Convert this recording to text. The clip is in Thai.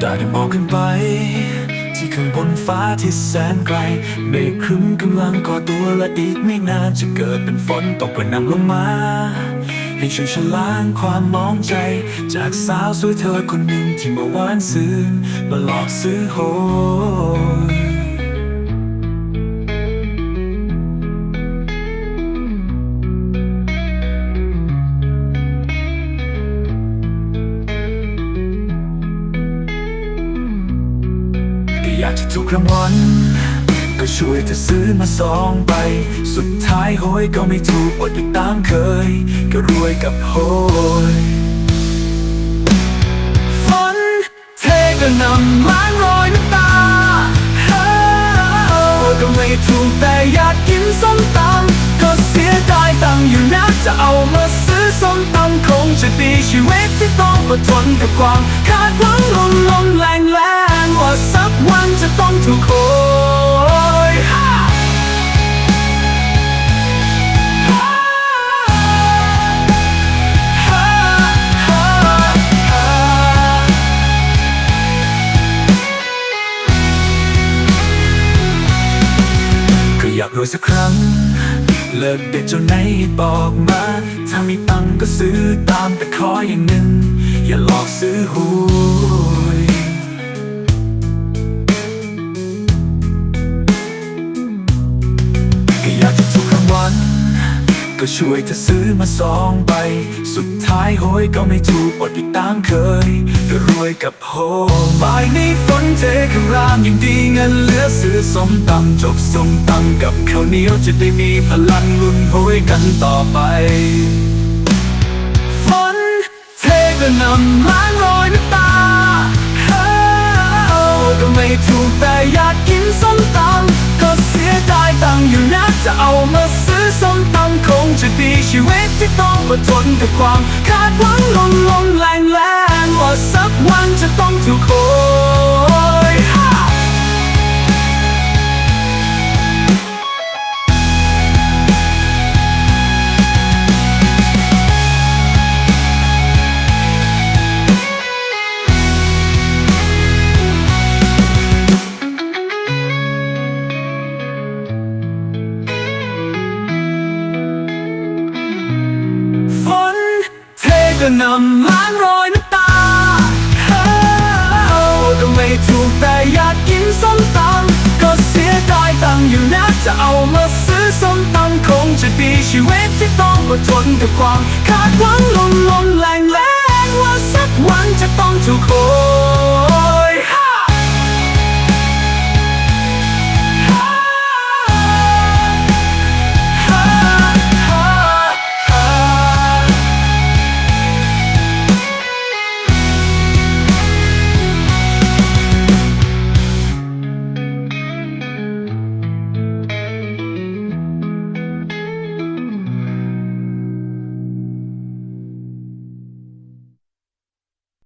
ได้แต่มองขึ้นไป ที่ข้างบนฟ้าที่แสนไกลเมฆครึ้มกำลังก่อตัวและอีกไม่นานจะเกิดเป็นฝนตกกระหน่ำลงมาให้ช่วยฉล้างความมองใจ จากสาวสวยเธอคนหนึ่งที่เมื่อวานซื้อมาหลอกซื้อโหยากจะถูกรางวัลก็ช่วยเธอซื้อมาสองใบ สุดท้ายโหยก็ไม่ถูกอดอีกตามเคย ก็รวยกับโหยฝนเทกระนำล้างรอยน้ำตาเฮ้อก็ไม่ถูกแต่อยากกินส้มตำก็เสียดายตังอยู่นะจะเอามาซื้อส้มตำคงจะดีชีวิตที่ต้องมาทนกับความคาดหวังลมลมแรงแรงากรวยสักครั้ง เลิกเด็ดเจ้าไหนบอกมา ถ้ามีตังก็ซื้อตามแต่ขออย่างหนึ่ง อย่าหลอกซื้อหู ก็ช่วยเธอซื้อมาสองใบ สุดท้ายโหยก็ไม่ถูกอดอีกตามเคยก็รวยกับโหบ่ายนี้ฝนเทข้างล่างยังดีเงินเหลือซื้อสมตำจบสมตำกับข้าวเหนียวจะได้มีพลังลุ้นโหยกันต่อไปฝนเทกระนำล้างรอยน้ำตาเฮ้ก็ไม่ถูกแต่อยากกินส้มตำ จะดีชีวิตที่ต้องมาทนกับความคาดหวังลมลมแรงแรง ก็นำล้างรอยน้ำตาเฮ้อก็ไม่ถูกแต่อยากกินส้มตำก็เสียดายตังอยู่นะจะเอามาซื้อส้มตำคงจะดีชีวิตที่ต้องอดทนกับความคาดหวังลมลมแรงแรงว่าสักวันจะต้องถูกโห